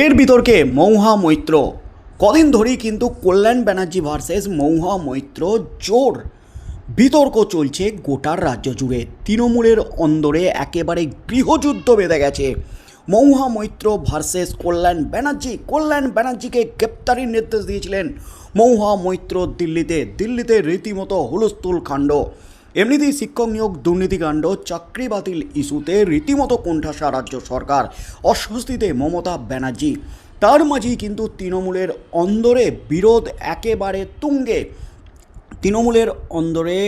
ফের বিতর্কে মৌহা মৈত্র। কদিন ধরেই কিন্তু কল্যাণ ব্যানার্জি ভার্সেস মৌহা মৈত্র জোর। বিতর্ক চলছে গোটার রাজ্য জুড়ে। তৃণমূলের অন্দরে একেবারে গৃহযুদ্ধ বেঁধে গেছে। মৌহা মৈত্র ভার্সেস কল্যাণ ব্যানার্জি, কল্যাণ ব্যানার্জিকে গ্রেপ্তারির নির্দেশ দিয়েছিলেন। মৌহা মৈত্র দিল্লিতে দিল্লিতে রীতিমতো হুলস্থুল কাণ্ড। এমনিতেই শিক্ষক নিয়োগ দুর্নীতিকাণ্ড চাকরি বাতিল ইস্যুতে রীতিমতো কোণঠাসা রাজ্য সরকার। অস্বস্তিতে মমতা ব্যানার্জি। তার মাঝেই কিন্তু তৃণমূলের অন্দরে বিরোধ একেবারে তুঙ্গে। তৃণমূলের অন্দরে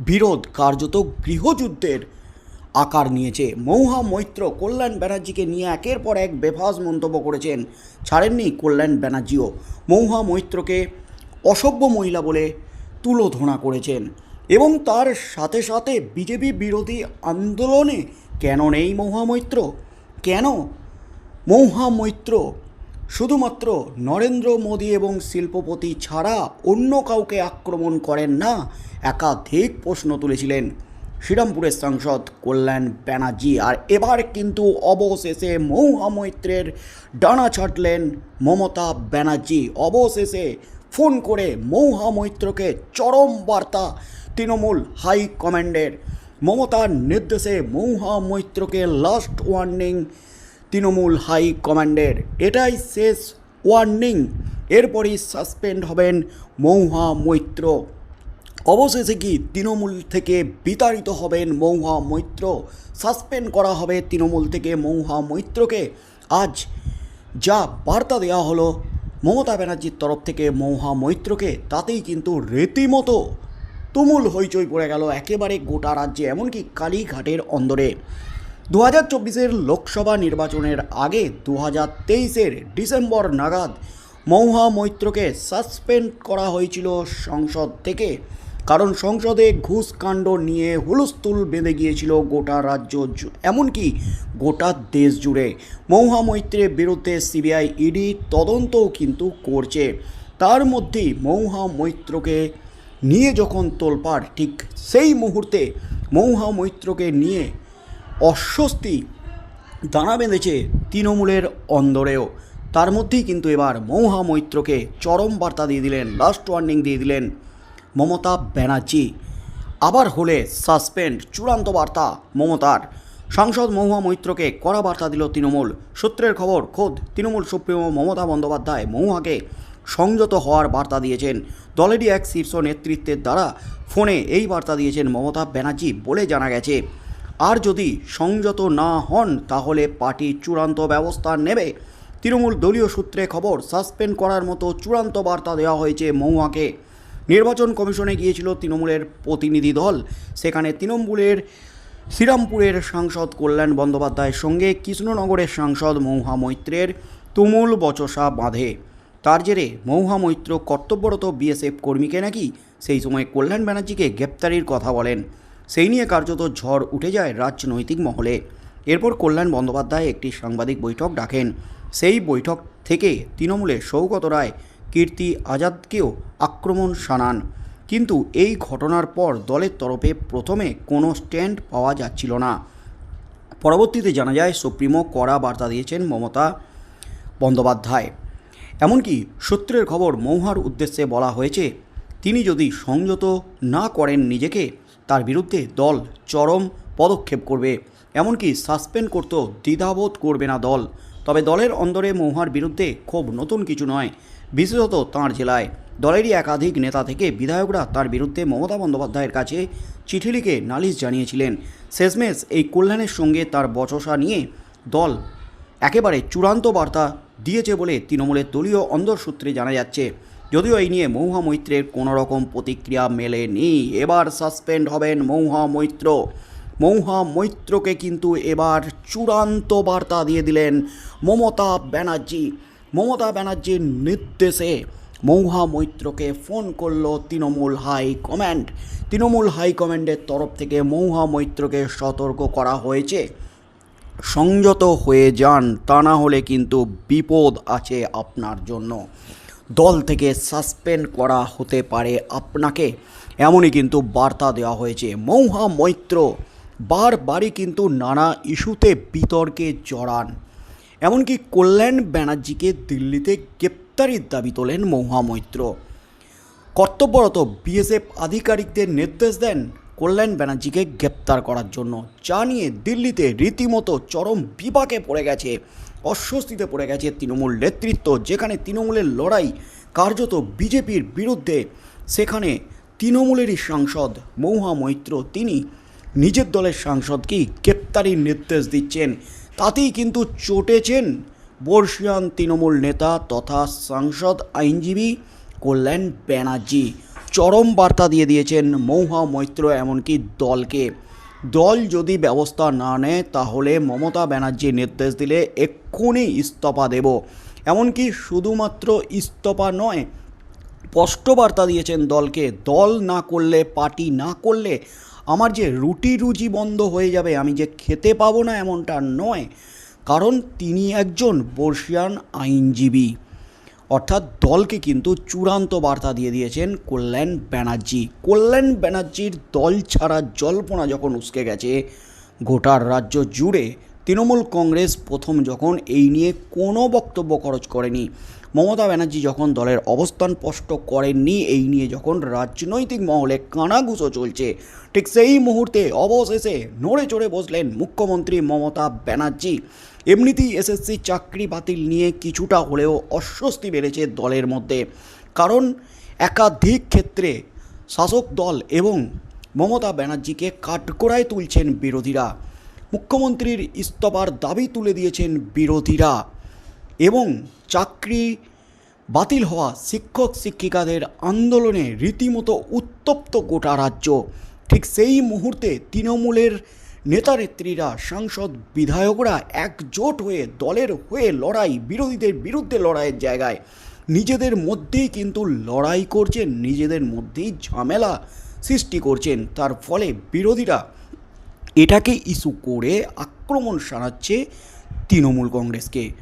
বিরোধ কার্যত গৃহযুদ্ধের আকার নিয়েছে। মৌহা মৈত্র, কল্যাণ ব্যানার্জিকে নিয়ে একের পর এক বেফাস মন্তব্য করেছেন। ছাড়েননি কল্যাণ ব্যানার্জিও। মৌহা মৈত্রকে অসভ্য মহিলা বলে তুলোধনা করেছেন। এবং তার সাথে সাথে বিজেপি বিরোধী আন্দোলনে কেন নেই মৌহা মৈত্র কেন? মৌহা মৈত্র শুধুমাত্র নরেন্দ্র মোদী এবং শিল্পপতি ছাড়া অন্য কাউকে আক্রমণ করেন না, একাধিক প্রশ্ন তুলেছিলেন শ্রীরামপুরের সাংসদ কল্যাণ ব্যানার্জি। আর এবার কিন্তু অবশেষে মৌহামৈত্রের ডানা ছাটলেন মমতা ব্যানার্জি। অবশেষে ফোন করে মৌহা মৈত্রকে চরম বার্তা তৃণমূল হাই কমান্ডের মমতার নির্দেশে মৌহা মৈত্রকে লাস্ট ওয়ার্নিং তৃণমূল হাই কমান্ডের। এটাই শেষ ওয়ার্নিং এরপরই সাসপেন্ড হবেন মৌহা মৈত্র। অবশেষে কি তৃণমূল থেকে বিতাড়িত হবেন মৌহা মৈত্র? সাসপেন্ড করা হবে তৃণমূল থেকে মৌহা মৈত্রকে। আজ যা বার্তা দেওয়া হলো মমতা ব্যানার্জির তরফ থেকে মৌহা মৈত্রকে, তাতেই কিন্তু রীতিমতো তুমুল হইচই পড়ে গেল একেবারে গোটা রাজ্যে, এমনকি কালীঘাটের অন্দরে। দু হাজার চব্বিশের লোকসভা নির্বাচনের আগে দু হাজার তেইশের ডিসেম্বর নাগাদ মৌহা মৈত্রকে সাসপেন্ড করা হয়েছিল সংসদ থেকে, কারণ সংসদে ঘুষকাণ্ড নিয়ে হুলস্থুল বেঁধে গিয়েছিল গোটা রাজ্য এমনকি গোটা দেশ জুড়ে। মৌহা মৈত্রের বিরুদ্ধে সিবিআই ইডি তদন্তও কিন্তু করছে। তার মধ্যেই মৌহা মৈত্রকে নিয়ে যখন তোলপাড়, ঠিক সেই মুহূর্তে মৌহা মৈত্রকে নিয়ে অস্বস্তি দানা বেঁধেছে তৃণমূলের অন্দরেও। তার মধ্যেই কিন্তু এবার মৌহা মৈত্রকে চরম বার্তা দিয়ে দিলেন লাস্ট ওয়ার্নিং দিয়ে দিলেন মমতা ব্যানার্জি। আবার হলে সাসপেন্ড চূড়ান্ত বার্তা মমতার। সাংসদ মহুয়া মৈত্রকে কড়া বার্তা দিল তৃণমূল। সূত্রের খবর, খোদ তৃণমূল সুপ্রিমো মমতা বন্দ্যোপাধ্যায় মহুয়াকে সংযত হওয়ার বার্তা দিয়েছেন। দলেরই এক শীর্ষ নেতৃত্বের দ্বারা ফোনে এই বার্তা দিয়েছেন মমতা ব্যানার্জি বলে জানা গেছে। আর যদি সংযত না হন, তাহলে পার্টি চূড়ান্ত ব্যবস্থা নেবে। তৃণমূল দলীয় সূত্রে খবর, সাসপেন্ড করার মতো চূড়ান্ত বার্তা দেওয়া হয়েছে মহুয়াকে। নির্বাচন কমিশনে গিয়েছিল তৃণমূলের প্রতিনিধি দল। সেখানে তৃণমূলের শ্রীরামপুরের সাংসদ কল্যাণ বন্দ্যোপাধ্যায়ের সঙ্গে কৃষ্ণনগরের সাংসদ মৌহা মৈত্রের তুমুল বচসা বাঁধে। তার জেরে মৌহা মৈত্র কর্তব্যরত বিএসএফ কর্মীকে নাকি সেই সময় কল্যাণ ব্যানার্জিকে গ্রেপ্তারির কথা বলেন। সেই নিয়ে কার্যত ঝড় উঠে যায় রাজনৈতিক মহলে। এরপর কল্যাণ বন্দ্যোপাধ্যায় একটি সাংবাদিক বৈঠক ডাকেন। সেই বৈঠক থেকে তৃণমূলে সৌগত রায়, কীর্তি আজাদকেও আক্রমণ শানান। কিন্তু এই ঘটনার পর দলের তরফে প্রথমে কোনো স্ট্যান্ড পাওয়া যাচ্ছিল না। পরবর্তীতে জানা যায়, সুপ্রিমো কড়া বার্তা দিয়েছেন মমতা বন্দ্যোপাধ্যায়। এমনকি সূত্রের খবর মৌহার উদ্দেশ্যে বলা হয়েছে, তিনি যদি সংযত না করেন নিজেকে, তার বিরুদ্ধে দল চরম পদক্ষেপ করবে। এমনকি সাসপেন্ড করতেও দ্বিধাবোধ করবে না দল। তবে দলের অন্দরে মৌহার বিরুদ্ধে খুব নতুন কিছু নয়, বিশেষত তাঁর জেলায়। দলেরই একাধিক নেতা থেকে বিধায়করা তার বিরুদ্ধে মমতা বন্দ্যোপাধ্যায়ের কাছে চিঠি লিখে নালিশ জানিয়েছিলেন। শেষমেশ এই কল্যাণের সঙ্গে তার বচসা নিয়ে দল একেবারে চূড়ান্ত বার্তা দিয়েছে বলে তৃণমূলের দলীয় অন্দরসূত্রে জানা যাচ্ছে। যদিও এই নিয়ে মৌহা মৈত্রের কোনো রকম প্রতিক্রিয়া মেলেনি। এবার সাসপেন্ড হবেন মৌহা মৈত্র। মৌহা মৈত্রকে কিন্তু এবার চূড়ান্ত বার্তা দিয়ে দিলেন মমতা ব্যানার্জি। মমতা ব্যানার্জির নির্দেশে মৌহা মৈত্রকে ফোন করল Trinamool high command Trinamool high কমান্ডের তরফ থেকে মৌহা মৈত্রকে সতর্ক করা হয়েছে। সংযত হয়ে যান, তা না হলে কিন্তু বিপদ আছে আপনার জন্য। দল থেকে সাসপেন্ড করা হতে পারে আপনাকে, এমনই কিন্তু বার্তা দেওয়া হয়েছে। মৌহা মৈত্র, বারবারই কিন্তু নানা ইস্যুতে বিতর্কে জড়ান। এমনকি কল্যাণ ব্যানার্জিকে দিল্লিতে গ্রেপ্তারির দাবি তোলেন মৌহা মৈত্র। কর্তব্যরত বিএসএফ আধিকারিকদের নির্দেশ দেন কল্যাণ ব্যানার্জিকে গ্রেপ্তার করার জন্য যা নিয়ে দিল্লিতে রীতিমতো চরম বিপাকে পড়ে গেছে, অস্বস্তিতে পড়ে গেছে তৃণমূল নেতৃত্ব, যেখানে তৃণমূলের লড়াই কার্যত বিজেপির বিরুদ্ধে। সেখানে তৃণমূলেরই সাংসদ মৌহা মৈত্র, তিনি নিজের দলের সাংসদকেই গ্রেপ্তারির নির্দেশ দিচ্ছেন। তাতেই কিন্তু চটেছেন বর্ষিয়ান তৃণমূল নেতা তথা সাংসদ আইনজীবী কল্যাণ ব্যানার্জি। চরম বার্তা দিয়ে দিয়েছেন মৌহা মৈত্র, এমনকি দলকে। দল যদি ব্যবস্থা না নেয়, তাহলে মমতা ব্যানার্জি নির্দেশ দিলে এক্ষুনি ইস্তফা দেব। এমনকি শুধুমাত্র ইস্তফা নয়, স্পষ্ট বার্তা দিয়েছেন দলকে, দল না করলে, পার্টি না করলে আমার যে রুটি রুজি বন্ধ হয়ে যাবে, আমি যে খেতে পাবো না এমনটা নয়, কারণ তিনি একজন বর্ষিয়ান আইনজীবী। অর্থাৎ দলকে কিন্তু চূড়ান্ত বার্তা দিয়ে দিয়েছেন কল্যাণ ব্যানার্জি। কল্যাণ ব্যানার্জির দল ছাড়া জল্পনা যখন উসকে গেছে গোটার রাজ্য জুড়ে তৃণমূল কংগ্রেস প্রথম যখন এই নিয়ে কোনো বক্তব্য খরচ করেনি, মমতা ব্যানার্জি যখন দলের অবস্থান স্পষ্ট করেননি, এই নিয়ে যখন রাজনৈতিক মহলে কানাঘুষো চলছে, ঠিক সেই মুহূর্তে অবশেষে নড়ে চড়ে বসলেন মুখ্যমন্ত্রী মমতা ব্যানার্জি। এমনিতেই এসএসসি চাকরি বাতিল নিয়ে কিছুটা হলেও অস্বস্তি বেড়েছে দলের মধ্যে। কারণ একাধিক ক্ষেত্রে শাসক দল এবং মমতা ব্যানার্জিকে কাঠগড়ায় তুলছেন বিরোধীরা। মুখ্যমন্ত্রীর ইস্তফার দাবি তুলে দিয়েছেন বিরোধীরা এবং চাকরি বাতিল হওয়া শিক্ষক শিক্ষিকাদের আন্দোলনে রীতিমতো উত্তপ্ত গোটা রাজ্য। ঠিক সেই মুহূর্তে তৃণমূলের নেতানেত্রীরা, সাংসদ বিধায়করা একজোট হয়ে দলের হয়ে লড়াই, বিরোধীদের বিরুদ্ধে লড়াইয়ের জায়গায়। নিজেদের মধ্যেই কিন্তু লড়াই করছেন, নিজেদের মধ্যেই ঝামেলা সৃষ্টি করছেন। তার ফলে বিরোধীরা এটাকে ইস্যু করে আক্রমণ সানাচ্ছে তৃণমূল কংগ্রেসকে।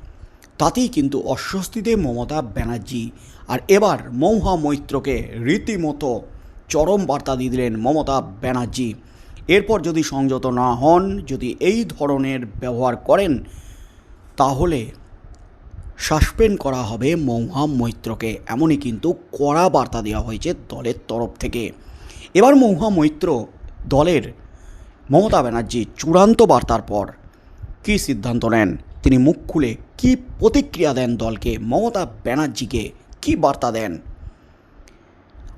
তাতেই কিন্তু অস্বস্তিতে মমতা ব্যানার্জি। আর এবার মৌহা মৈত্রকে রীতিমতো চরম বার্তা দিয়ে দিলেন মমতা ব্যানার্জি। এরপর যদি সংযত না হন, যদি এই ধরনের ব্যবহার করেন, তাহলে সাসপেন্ড করা হবে মৌহা মৈত্রকে। এমনই কিন্তু কড়া বার্তা দেওয়া হয়েছে দলের তরফ থেকে। এবার মৌহা মৈত্র দলের মমতা ব্যানার্জি চূড়ান্ত বার্তার পর। কী সিদ্ধান্ত নেন? তিনি মুখ খুলে কী প্রতিক্রিয়া দেন দলকে? মমতা ব্যানার্জিকে কী বার্তা দেন?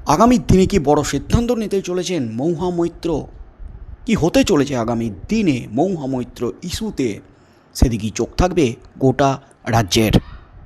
আগামী দিনে কি বড় সিদ্ধান্ত নিতে চলেছেন মৌহা মৈত্র? কি হতে চলেছে আগামী দিনে মৌহা মৈত্র ইস্যুতে? সেদিকেই চোখ থাকবে গোটা রাজ্যের।